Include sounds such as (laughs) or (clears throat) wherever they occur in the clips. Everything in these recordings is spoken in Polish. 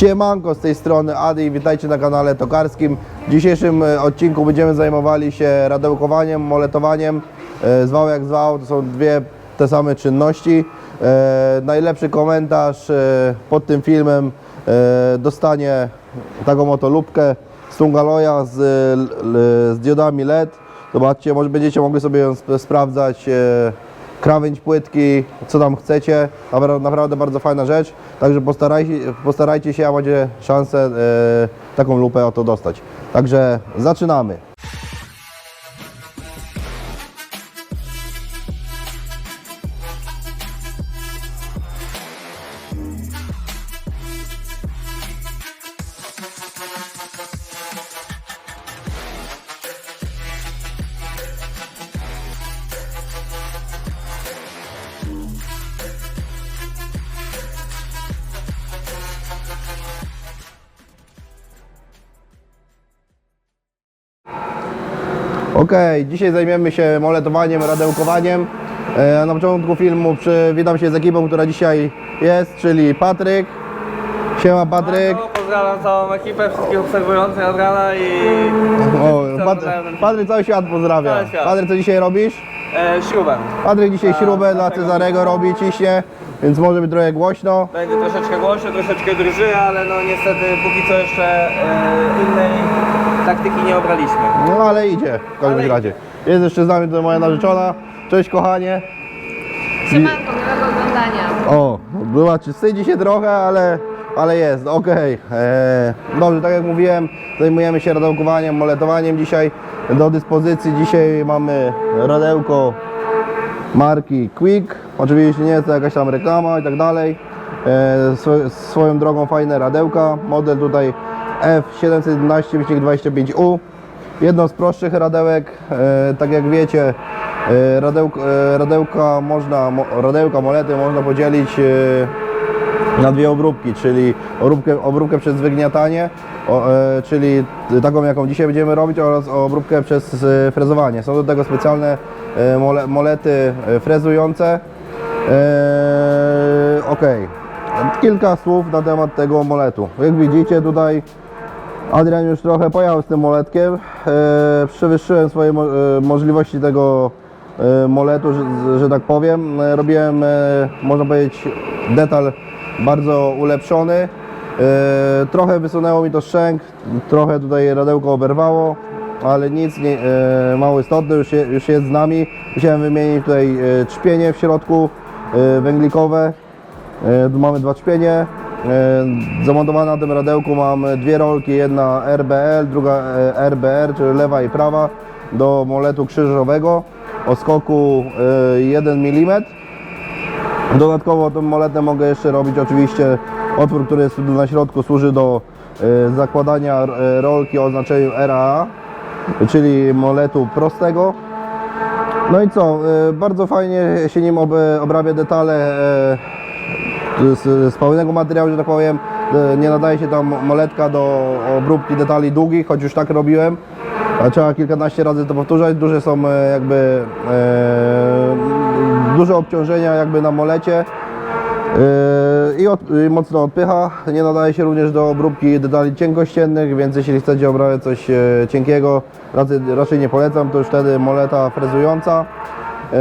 Siemanko, z tej strony Adi, witajcie na kanale tokarskim. W dzisiejszym e, odcinku będziemy zajmowali się radełkowaniem, moletowaniem. E, Zwał jak zwał, to są dwie te same czynności. E, Najlepszy komentarz pod tym filmem dostanie taką oto lubkę Stungaloja z, z diodami LED. Zobaczcie, może będziecie mogli sobie ją sp- sprawdzać. Krawędź płytki, co tam chcecie. Napra- Naprawdę bardzo fajna rzecz. Także postarajcie, postarajcie się, a macie szansę e, taką lupę oto dostać. Także zaczynamy. Ok, dzisiaj zajmiemy się moletowaniem, radełkowaniem. E, na początku filmu przywitam się z ekipą, która dzisiaj jest, czyli Patryk. Siema Patryk. Pozdrawiam całą ekipę, wszystkich obserwujących od rana i O, (laughs) Pat? Patryk cały świat pozdrawia. Cały świat. Patryk, co dzisiaj robisz? e, śrubem. Patryk dzisiaj śrubę dla Cezarego robi, ciśnie, więc może być trochę głośno. Będzie troszeczkę głośno, troszeczkę drży, ale no niestety póki co jeszcze e, innej taktyki nie obraliśmy. No ale idzie w każdym Ale razie. Jest jeszcze z nami tutaj moja narzeczona. Cześć kochanie. Siemanko, miłego oglądania. O, była czy wstydzi się trochę, ale, ale jest, okej. Eee, Dobrze, tak jak mówiłem, zajmujemy się radełkowaniem, moletowaniem dzisiaj. Do dyspozycji dzisiaj mamy radełko marki Quick. Oczywiście nie jest to jakaś tam reklama i tak dalej. Eee, swo- swoją drogą fajne radełka. Model tutaj F711-25U. Jedno z prostszych radełek, e, tak jak wiecie, e, radełk, e, radełka można, mo, radełka, molety można podzielić na dwie obróbki, czyli obróbkę, obróbkę przez wygniatanie, czyli taką jaką dzisiaj będziemy robić oraz obróbkę przez frezowanie. Są do tego specjalne mole, molety frezujące. Ok, kilka słów na temat tego moletu. Jak widzicie tutaj Adrian już trochę pojechał z tym moletkiem. E, przewyższyłem swoje mo- e, możliwości tego e, moletu, że, że tak powiem. E, robiłem, e, można powiedzieć, detal bardzo ulepszony. E, trochę wysunęło mi to szczęk, trochę tutaj radełko oberwało, ale nic nie, e, mało istotne, już, je, już jest z nami. Musiałem wymienić tutaj e, trzpienie w środku, e, węglikowe. E, Tu mamy dwa trzpienie. E, Zamontowane na tym radełku mam dwie rolki, jedna RBL, druga e, RBR, czyli lewa i prawa do moletu krzyżowego o skoku e, 1 mm. Dodatkowo tym moletem mogę jeszcze robić oczywiście otwór, który jest na środku, służy do e, zakładania e, rolki o oznaczeniu RAA, czyli moletu prostego. No i co, e, bardzo fajnie się nim ob, obrabia detale e, z, z pełnego materiału, że tak powiem. E, Nie nadaje się tam moletka do obróbki detali długich, choć już tak robiłem. A trzeba kilkanaście razy to powtórzać. Duże są e, jakby e, duże obciążenia jakby na molecie. Yy, i, od, i mocno odpycha. Nie nadaje się również do obróbki detali cienkościennych, więc jeśli chcecie obrabiać coś e, cienkiego, raczej, raczej nie polecam, to już wtedy moleta frezująca. Yy,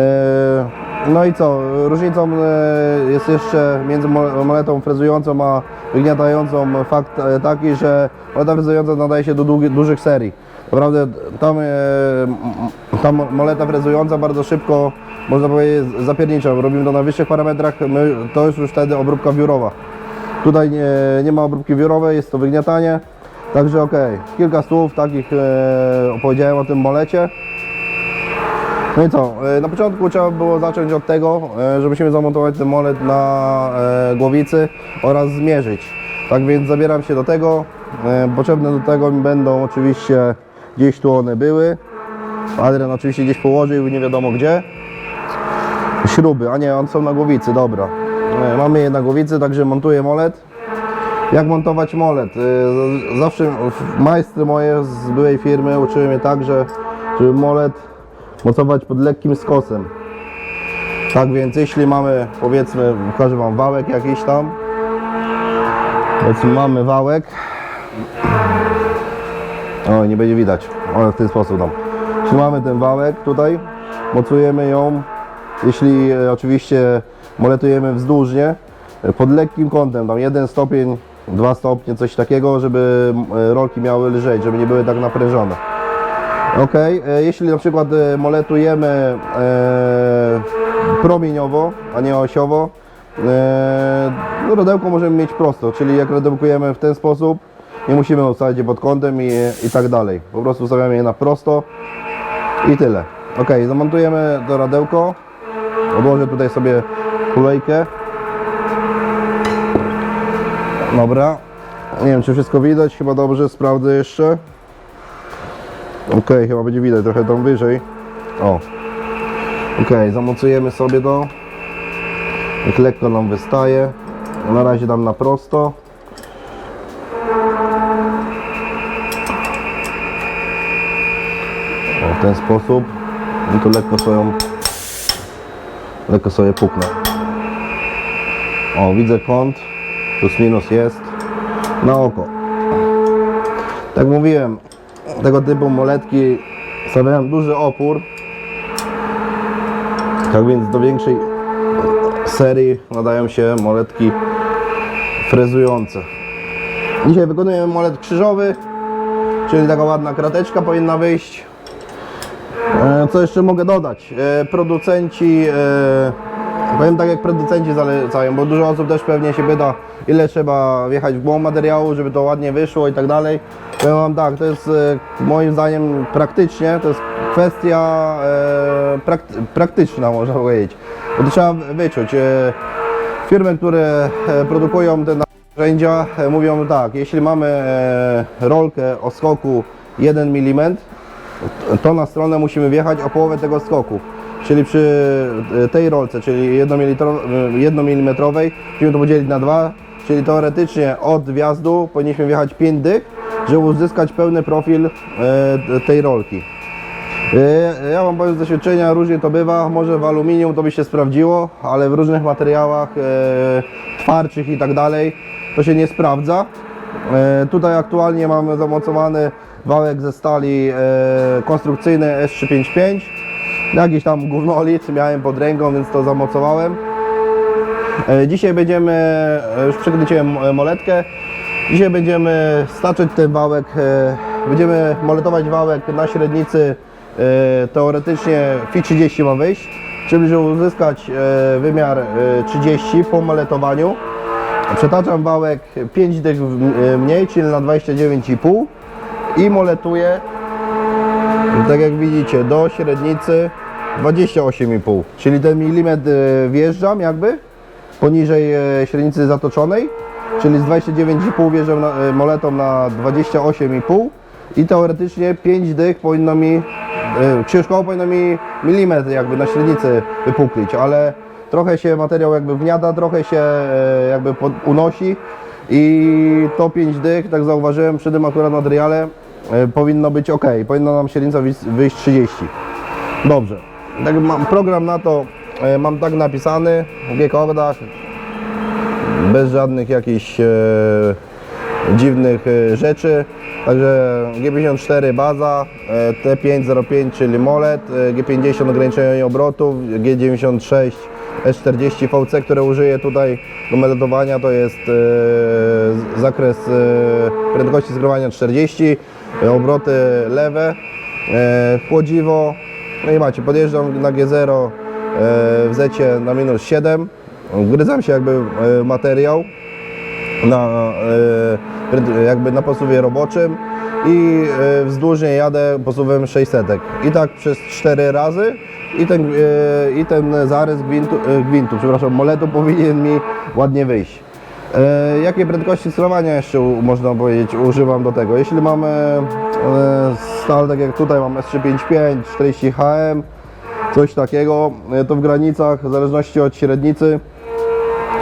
No i co, różnicą e, jest jeszcze między mo- moletą frezującą a wygniatającą fakt e, taki, że moleta frezująca nadaje się do dużych serii. Naprawdę tam, e, ta mo- moleta frezująca bardzo szybko, można powiedzieć, zapiernicza. Robimy to na wyższych parametrach, to jest już wtedy obróbka wiórowa. Tutaj nie, nie ma obróbki wiórowej, jest to wygniatanie. Także ok, kilka słów takich opowiedziałem o tym molecie. No i co, e, na początku trzeba było zacząć od tego, e, że musimy zamontować ten molet na e, głowicy oraz zmierzyć. Tak więc zabieram się do tego. Potrzebne do tego mi będą oczywiście gdzieś tu one były. Adrian oczywiście gdzieś położył, nie wiadomo gdzie. Śruby, a nie, one są na głowicy, dobra. Mamy je na głowicy, także montuję molet. Jak montować molet? Zawsze majstry moje z byłej firmy uczyły mnie tak, że żeby molet mocować pod lekkim skosem. Tak więc jeśli mamy, powiedzmy, pokażę Wam wałek jakiś tam, Powiedzmy mamy wałek. O, nie będzie widać. O, w ten sposób tam. Trzymamy ten wałek tutaj, mocujemy ją. Jeśli e, oczywiście moletujemy wzdłużnie, pod lekkim kątem, tam jeden stopień, dwa stopnie, coś takiego, żeby e, rolki miały lżej, żeby nie były tak naprężone. Ok, e, jeśli na przykład e, moletujemy e, promieniowo, a nie osiowo, no rodełko możemy mieć prosto, czyli jak rodełkujemy w ten sposób, nie musimy ustawiać je pod kątem i, i tak dalej. Po prostu ustawiamy je na prosto i tyle. Ok, zamontujemy to radełko. Odłożę tutaj sobie kulejkę. Dobra. Nie wiem, czy wszystko widać. Chyba dobrze, sprawdzę jeszcze. Ok, chyba będzie widać trochę tam wyżej. O. Ok, zamocujemy sobie to. Niech lekko nam wystaje. Na razie dam na prosto. O, w ten sposób. I tu lekko swoją lekko sobie puknę. O, widzę kąt. Plus minus jest. Na oko. Tak mówiłem, tego typu moletki stawiają duży opór. Tak więc do większej serii nadają się moletki frezujące. Dzisiaj wykonujemy molet krzyżowy, czyli taka ładna krateczka powinna wyjść. E, Co jeszcze mogę dodać? E, Producenci, e, powiem tak jak producenci zalecają, bo dużo osób też pewnie się pyta, ile trzeba wjechać w głąb materiału, żeby to ładnie wyszło i tak dalej. Powiem Wam tak, to jest e, moim zdaniem praktycznie, to jest kwestia e, prakty- praktyczna można powiedzieć, bo to trzeba wyczuć. E, Firmy, które produkują te narzędzia mówią tak, jeśli mamy rolkę o skoku 1 mm, to na stronę musimy wjechać o połowę tego skoku. Czyli przy tej rolce, czyli 1 mm, musimy to podzielić na dwa, czyli teoretycznie od wjazdu powinniśmy wjechać 5 dych, żeby uzyskać pełny profil e, tej rolki. E, Ja Wam powiem z doświadczenia, różnie to bywa, może w aluminium to by się sprawdziło, ale w różnych materiałach e, twardszych i tak dalej to się nie sprawdza. Tutaj aktualnie mamy zamocowany wałek ze stali konstrukcyjnej S355. Jakiś tam gównolit miałem pod ręką, więc to zamocowałem. E, Dzisiaj będziemy, e, już e, moletkę, dzisiaj będziemy staczyć ten wałek, e, będziemy moletować wałek na średnicy, teoretycznie Fi 30 ma wyjść, czyli żeby uzyskać wymiar e, 30 po moletowaniu. Przetaczam wałek 5 dych mniej, czyli na 29,5 i moletuję, tak jak widzicie, do średnicy 28,5, czyli ten milimetr wjeżdżam jakby poniżej e, średnicy zatoczonej, czyli z 29,5 wjeżdżam na, e, moletą na 28,5 i teoretycznie 5 dych powinno mi, e, książkowo powinno mi milimetr jakby na średnicy wypuklić, ale trochę się materiał jakby wniada, trochę się jakby unosi i to 5 dych, tak zauważyłem przy tym akurat e, powinno być ok, powinna nam średnica wyjść- wyjść 30. Dobrze. Tak mam program na to mam tak napisany w G-kordach bez żadnych jakichś e, dziwnych e, rzeczy. Także G54 baza, e, T505 czyli molet, e, G50 ograniczenie obrotów, G96 S40 VC, które użyję tutaj do meletowania to jest e, zakres e, prędkości skrowania 40, e, obroty lewe, e, chłodziwo, no i macie, podjeżdżam na G0 e, w zecie na minus 7, wgryzam się jakby e, materiał na, e, jakby na posuwie roboczym i e, wzdłużnie jadę posuwem 600. I tak przez 4 razy i ten, e, i ten zarys gwintu, e, gwintu, przepraszam, moletu powinien mi ładnie wyjść. E, jakie prędkości sterowania jeszcze można powiedzieć używam do tego? Jeśli mamy e, stal, tak jak tutaj mam S355, 40 HM, coś takiego, e, to w granicach, w zależności od średnicy,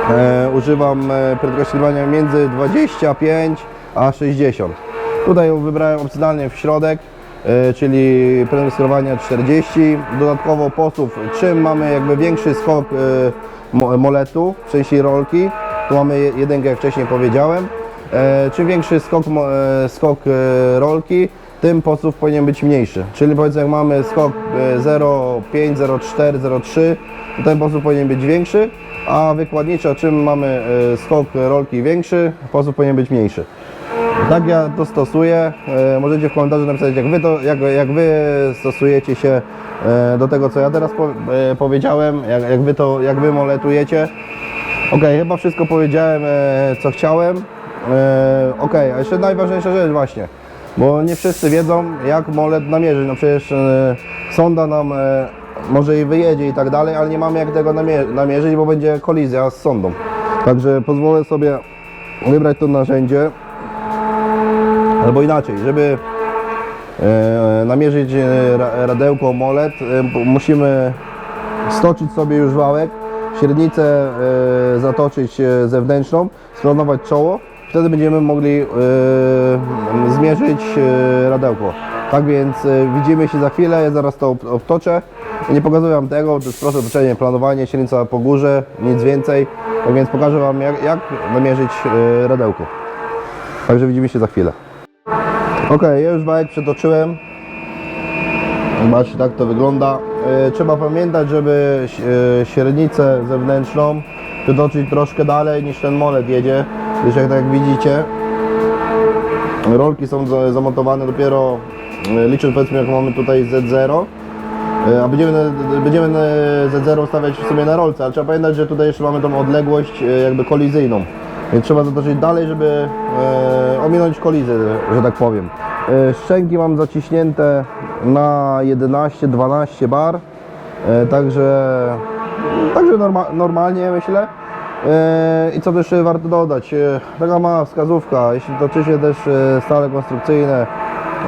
e, używam e, prędkości sterowania między 25 a 60. Tutaj wybrałem opcjonalnie w środek, e, czyli prędkość sterowania 40. Dodatkowo posuw, czym mamy jakby większy skok e, mo- moletu w części rolki, tu mamy je- jedynkę jak wcześniej powiedziałem, e, czym większy skok, e, skok e, rolki, tym posuw powinien być mniejszy. Czyli powiedzmy jak mamy skok e, 0,5, 0,4, 0,3, to ten posuw powinien być większy, a wykładniczo czym mamy e, skok rolki większy, posuw powinien być mniejszy. Tak ja to stosuję. E, możecie w komentarzu napisać, jak wy, to, jak, jak wy stosujecie się e, do tego, co ja teraz po, powiedziałem, jak, jak, wy to, jak wy moletujecie. Ok, chyba wszystko powiedziałem, co chciałem. Ok, a jeszcze najważniejsza rzecz właśnie, bo nie wszyscy wiedzą, jak molet namierzyć. No przecież e, sonda nam e, może i wyjedzie i tak dalej, ale nie mamy jak tego namie- namierzyć, bo będzie kolizja z sondą. Także pozwolę sobie wybrać to narzędzie. Albo inaczej, żeby e, namierzyć ra- radełko molet, musimy stoczyć sobie już wałek, średnicę zatoczyć zewnętrzną, splanować czoło, wtedy będziemy mogli e, zmierzyć e, radełko. Tak więc e, widzimy się za chwilę, ja zaraz to ob- obtoczę. Nie pokazuję Wam tego, to jest proste otoczenie, planowanie, średnica po górze, nic więcej. Tak więc pokażę Wam jak, jak namierzyć radełko. Także widzimy się za chwilę. Ok, ja już wałek przetoczyłem. Zobaczcie, tak to wygląda. Trzeba pamiętać, żeby średnicę zewnętrzną przetoczyć troszkę dalej niż ten molet jedzie. Gdyż jak tak widzicie, rolki są za- zamontowane dopiero, e, licząc powiedzmy jak mamy tutaj Z0, e, a będziemy, będziemy e, Z0 ustawiać w sumie na rolce, ale trzeba pamiętać, że tutaj jeszcze mamy tą odległość e, jakby kolizyjną. Więc trzeba zatoczyć dalej, żeby e, ominąć kolizję, że tak powiem. E, szczęki mam zaciśnięte na 11-12 bar, e, także, także norma, normalnie myślę. E, I co też warto dodać, e, taka mała wskazówka, jeśli toczy się też e, stale konstrukcyjne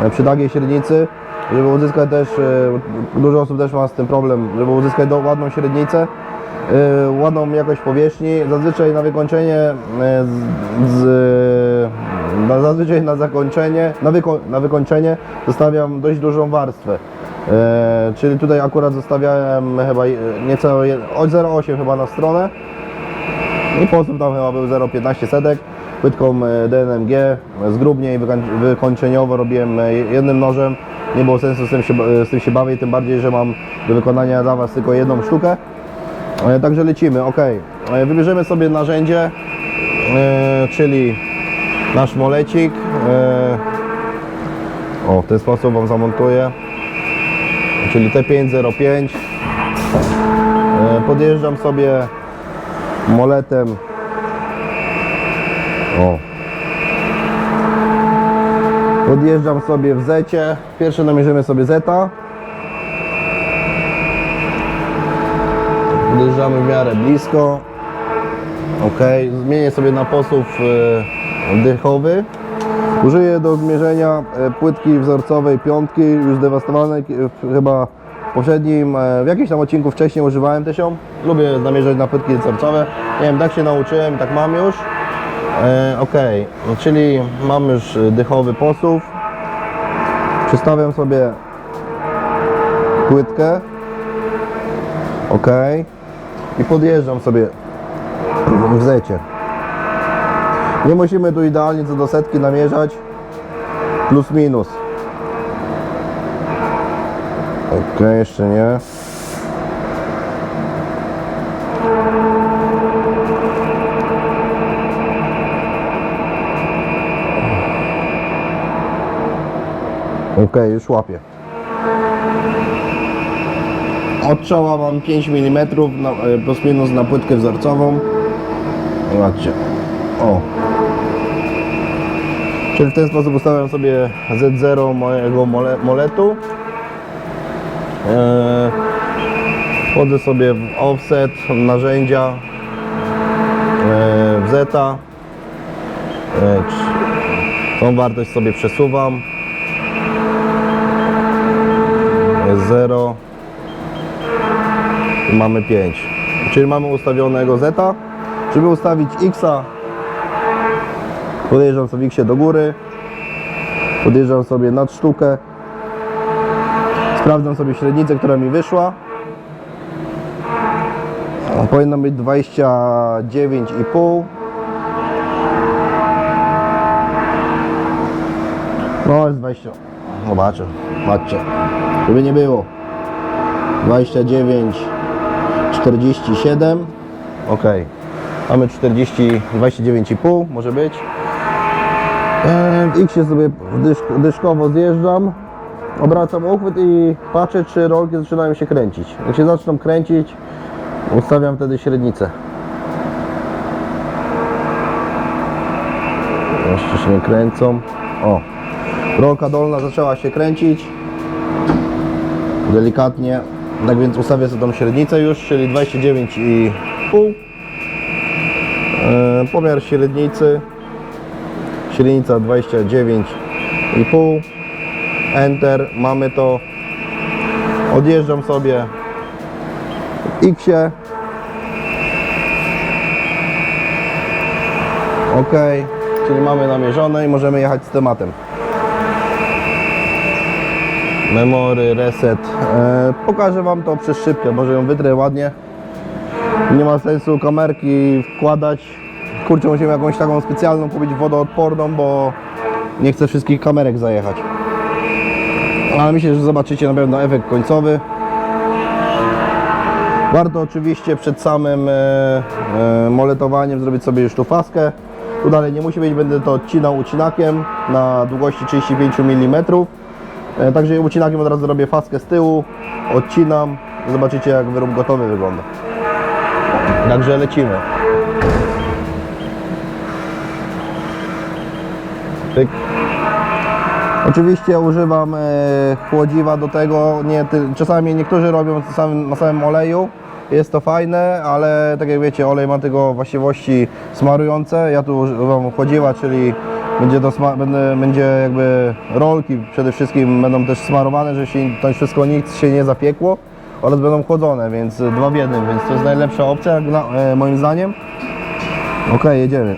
e, przy takiej średnicy, żeby uzyskać też, e, dużo osób też ma z tym problem, żeby uzyskać ładną średnicę, ładną jakość powierzchni. Zazwyczaj na wykończenie, z, na, zazwyczaj na zakończenie, na, wyko, na wykończenie zostawiam dość dużą warstwę. Czyli tutaj akurat zostawiałem chyba e, nieco je- od 0,8 chyba na stronę i posób tam chyba był 0,15 setek płytką e, DNMG, zgrubniej, wykoń- wykończeniowo robiłem e, jednym nożem. Nie było sensu z tym, się, e, z tym się bawić, tym bardziej, że mam do wykonania dla Was tylko jedną sztukę. Także lecimy, ok. Wybierzemy sobie narzędzie, czyli nasz molecik. O, w ten sposób Wam zamontuję. Czyli T505. E, Podjeżdżam sobie moletem. O. Podjeżdżam sobie w zecie. Pierwsze namierzymy sobie zeta. Podjeżdżamy w miarę blisko. Ok, zmienię sobie na posów e, dychowy. Użyję do zmierzenia e, płytki wzorcowej piątki, już zdewastowanej, k- w- chyba poprzednim, e, w jakimś tam odcinku wcześniej używałem też ją. Lubię namierzać na płytki wzorcowe. Nie wiem, tak się nauczyłem, tak mam już. E, ok, czyli mam już e, dychowy posuw. Przystawiam sobie płytkę. Ok. I podjeżdżam sobie w zecie. Nie musimy tu idealnie co do setki namierzać. Plus minus. Ok, jeszcze nie. Ok, już łapię. Od czoła mam 5 mm na, e, plus minus na płytkę wzorcową. Zobaczcie. O. Czyli w ten sposób ustawiam sobie Z0 mojego mole, moletu. Wchodzę sobie w offset, narzędzia, eee, w zeta. Cz- tą wartość sobie przesuwam. Jest 0. I mamy 5. Czyli mamy ustawionego zeta. Żeby ustawić Xa, podjeżdżam sobie Xie do góry, podjeżdżam sobie nad sztukę, sprawdzam sobie średnicę, która mi wyszła. Powinno być 29,5. No jest 20. Zobaczę. Patrzcie. Żeby nie było. 29, 47. Ok. Mamy 40, 29,5 może być. X się sobie dysz, dyszkowo zjeżdżam. Obracam uchwyt i patrzę, czy rolki zaczynają się kręcić. Jak się zaczną kręcić, ustawiam wtedy średnicę. Jeszcze się nie kręcą. O, rolka dolna zaczęła się kręcić. Delikatnie. Tak więc ustawię sobie tą średnicę już, czyli 29,5. E, Pomiar średnicy. Średnica 29,5. Enter. Mamy to. Odjeżdżam sobie w X-ie. Ok, czyli mamy namierzone i możemy jechać z tematem. Memory, reset. E, pokażę Wam to przez szybkę, może ją wytrę ładnie. Nie ma sensu kamerki wkładać. Kurczę, musimy jakąś taką specjalną kupić wodoodporną, bo nie chcę wszystkich kamerek zajechać. Ale myślę, że zobaczycie na pewno efekt końcowy. Warto oczywiście przed samym e, e, moletowaniem zrobić sobie już tu faskę. Tu dalej nie musi być, będę to odcinał ucinakiem na długości 35 mm. E, Także ucinakiem od razu robię faskę z tyłu, odcinam, zobaczycie jak wyrób gotowy wygląda. Także lecimy. Oczywiście używam e, chłodziwa do tego, nie, czasami niektórzy robią na samym oleju, jest to fajne, ale tak jak wiecie olej ma tylko właściwości smarujące, ja tu używam chłodziwa, czyli będzie będzie jakby rolki przede wszystkim będą też smarowane, żeby się to wszystko nic się nie zapiekło oraz będą chłodzone, więc dwa w jednym, więc to jest najlepsza opcja e, moim zdaniem. Ok, jedziemy.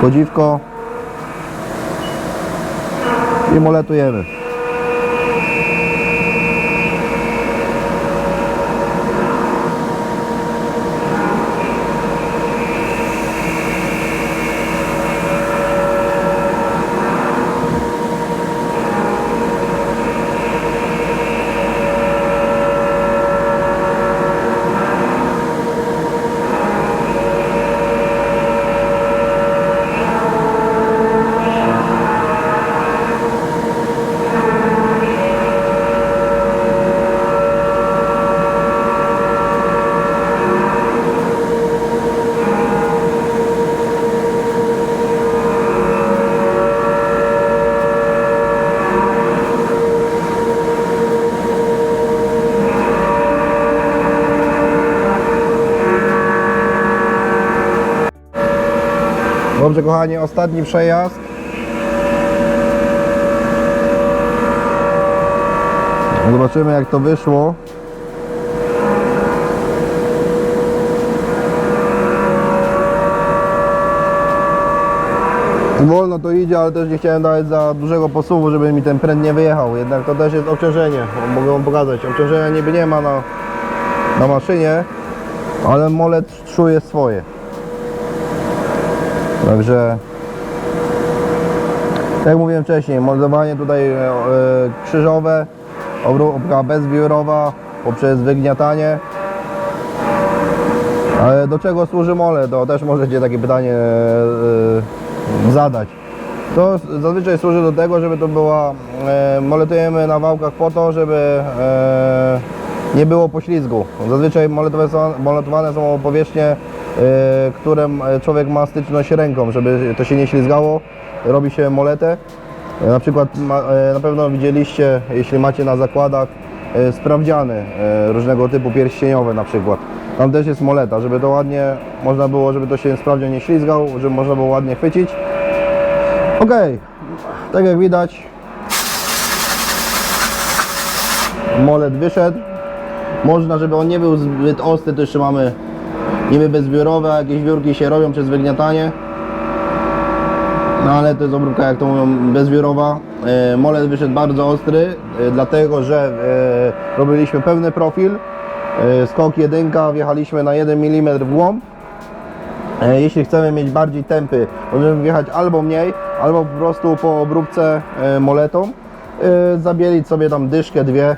Chłodziwko i moletujemy. Dobrze kochani, ostatni przejazd. Zobaczymy jak to wyszło. Wolno to idzie, ale też nie chciałem dawać za dużego posuwu, żeby mi ten pręd nie wyjechał. Jednak to też jest obciążenie. Mogę wam pokazać. Obciążenia niby nie ma na, na maszynie, ale molet czuje swoje. Także tak jak mówiłem wcześniej, moldowanie tutaj e, krzyżowe, obróbka bezbiurowa poprzez wygniatanie. Ale do czego służy mole? To też możecie takie pytanie e, zadać. To zazwyczaj służy do tego, żeby to była, e, moletujemy na wałkach po to, żeby e, nie było poślizgu. Zazwyczaj moletowane są, powierzchnie, którym człowiek ma styczność ręką, żeby to się nie ślizgało. Robi się moletę. E, Na przykład e, na pewno widzieliście, jeśli macie na zakładach e, sprawdziany e, różnego typu pierścieniowe na przykład. Tam też jest moleta, żeby to ładnie można było, żeby to się sprawdzian nie ślizgał, żeby można było ładnie chwycić. Ok, tak jak widać molet wyszedł. Można, żeby on nie był zbyt ostry, to jeszcze mamy niby bezbiurowe, jakieś biurki się robią przez wygniatanie. No ale to jest obróbka, jak to mówią, bezbiurowa. E, Molet wyszedł bardzo ostry, e, dlatego że e, robiliśmy pełny profil. E, Skok jedynka, wjechaliśmy na 1 mm w głąb. E, Jeśli chcemy mieć bardziej tempy, możemy wjechać albo mniej, albo po prostu po obróbce e, moletą e, zabielić sobie tam dyszkę, dwie,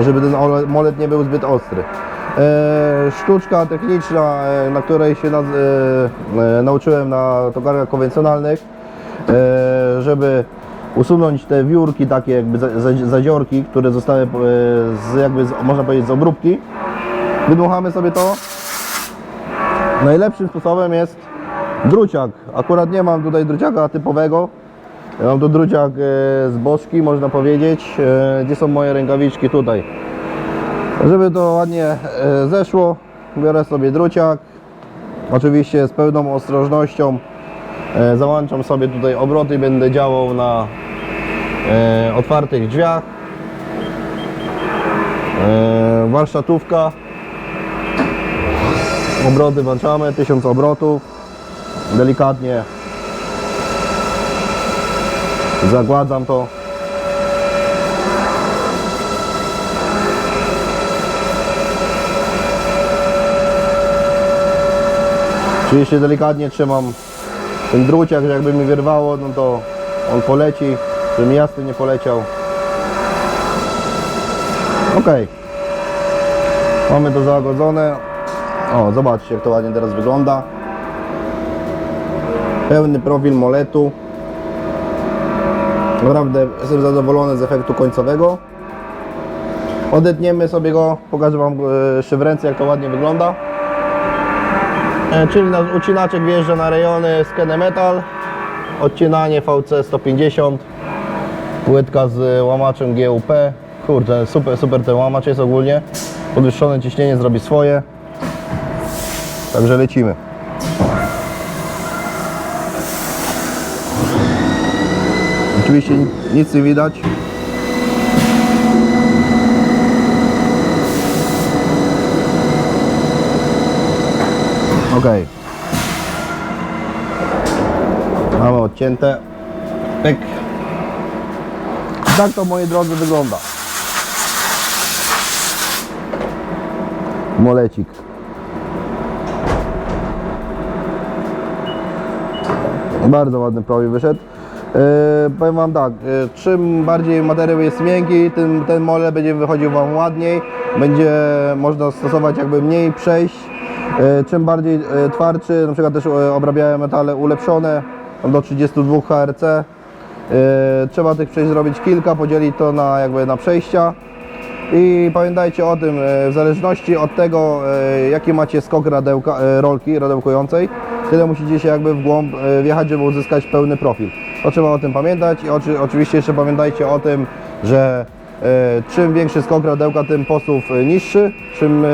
żeby ten ole- molet nie był zbyt ostry. E, Sztuczka techniczna, e, na której się e, nauczyłem na tokarkach konwencjonalnych, żeby usunąć te wiórki, takie jakby za- za- zadziorki, które zostały z, jakby można powiedzieć z obróbki. Wydmuchamy sobie to. Najlepszym sposobem jest druciak. Akurat nie mam tutaj druciaka typowego. Mam tu druciak z boczki, można powiedzieć. Gdzie są moje rękawiczki? Tutaj. Żeby to ładnie e, zeszło, biorę sobie druciak. Oczywiście z pełną ostrożnością e, załączam sobie tutaj obroty, będę działał na e, otwartych drzwiach. Warsztatówka. Obroty włączamy, 1000 obrotów. Delikatnie zagładzam to. Oczywiście delikatnie trzymam ten druciak, że jakby mi wyrwało, no to on poleci, żebym ja z tym nie poleciał. Ok. Mamy to zagodzone. O, zobaczcie jak to ładnie teraz wygląda. Pełny profil moletu. Naprawdę jestem zadowolony z efektu końcowego. Odetniemy sobie go, pokażę Wam e, jeszcze w ręce jak to ładnie wygląda. E, Czyli nasz ucinaczek wjeżdża na rejony Skene Metal. Odcinanie VC 150. Płytka z łamaczem GUP. Kurde, super, super ten łamacz jest ogólnie. Podwyższone ciśnienie zrobi swoje. Także lecimy. Oczywiście ni- nic nie widać. Ok. Mamy odcięte. Pyk. Tak to moi drodzy wygląda. Molecik. Bardzo ładny profil wyszedł. E, powiem Wam tak, e, czym bardziej materiał jest miękki, tym ten mole będzie wychodził Wam ładniej, będzie można stosować jakby mniej przejść. E, czym bardziej e, twardszy, na przykład też e, obrabiałem metale ulepszone, do 32 HRC. Trzeba tych przejść zrobić kilka, podzielić to na jakby na przejścia. I pamiętajcie o tym, w zależności od tego, jaki macie skok radełka, rolki radełkującej, tyle musicie się jakby w głąb wjechać, żeby uzyskać pełny profil. To trzeba o tym pamiętać i oczy, oczywiście jeszcze pamiętajcie o tym, że czym większy skok radełka, tym posuw e, niższy, czym e,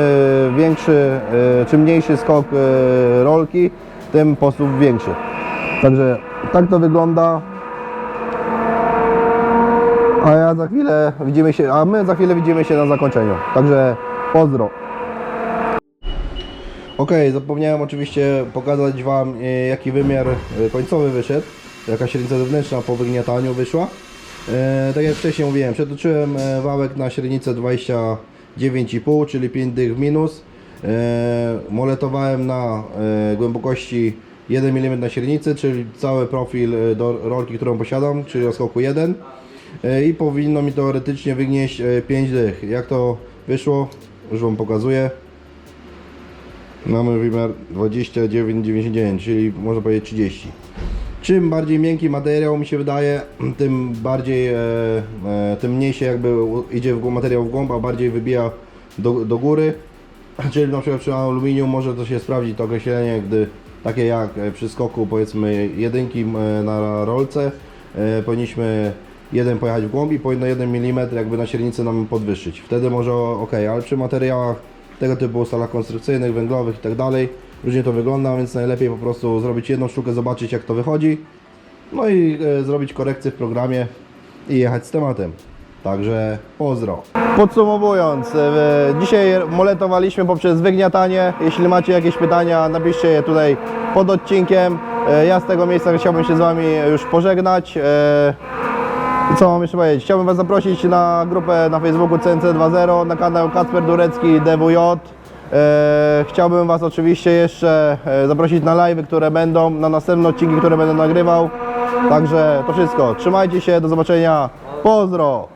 większy, e, czym mniejszy skok e, rolki, tym posuw większy. Także tak to wygląda. A ja za chwilę widzimy się, a my za chwilę widzimy się na zakończeniu. Także pozdro. Ok, zapomniałem oczywiście pokazać Wam e, jaki wymiar e, końcowy wyszedł. Jaka średnica zewnętrzna po wygniataniu wyszła. E, tak jak wcześniej mówiłem, przetoczyłem e, wałek na średnicę 29,5, czyli 5 dych minus. E, moletowałem na głębokości 1 mm na średnicy, czyli cały profil do rolki, którą posiadam, czyli rozskoku 1. E, I powinno mi teoretycznie wygnieść e, 5 dych. Jak to wyszło, już Wam pokazuję. Mamy wymiar 29,99, czyli można powiedzieć 30. Czym bardziej miękki materiał mi się wydaje, tym bardziej, e, e, tym mniejszy jakby u- idzie w materiał w głąb, a bardziej wybija do, do góry. (clears throat) Czyli na przykład przy aluminium może to się sprawdzić to określenie, gdy takie jak e, przy skoku powiedzmy jedynki e, na rolce, e, powinniśmy jeden pojechać w głąb i powinno 1 mm jakby na średnicy nam podwyższyć. Wtedy może ok, ale przy materiałach tego typu stalach konstrukcyjnych, węglowych i tak dalej różnie to wygląda, więc najlepiej po prostu zrobić jedną sztukę, zobaczyć jak to wychodzi no i e, zrobić korekcję w programie i jechać z tematem. Także pozdro. Podsumowując, e, dzisiaj moletowaliśmy poprzez wygniatanie. Jeśli macie jakieś pytania, napiszcie je tutaj pod odcinkiem. E, Ja z tego miejsca chciałbym się z Wami już pożegnać. E, co mam jeszcze powiedzieć? Chciałbym Was zaprosić na grupę na Facebooku CNC2.0, na kanał Kacper Durecki DWJ. E, chciałbym Was oczywiście jeszcze e, zaprosić na live, które będą, na następne odcinki, które będę nagrywał. Także to wszystko. Trzymajcie się, do zobaczenia. Pozdro!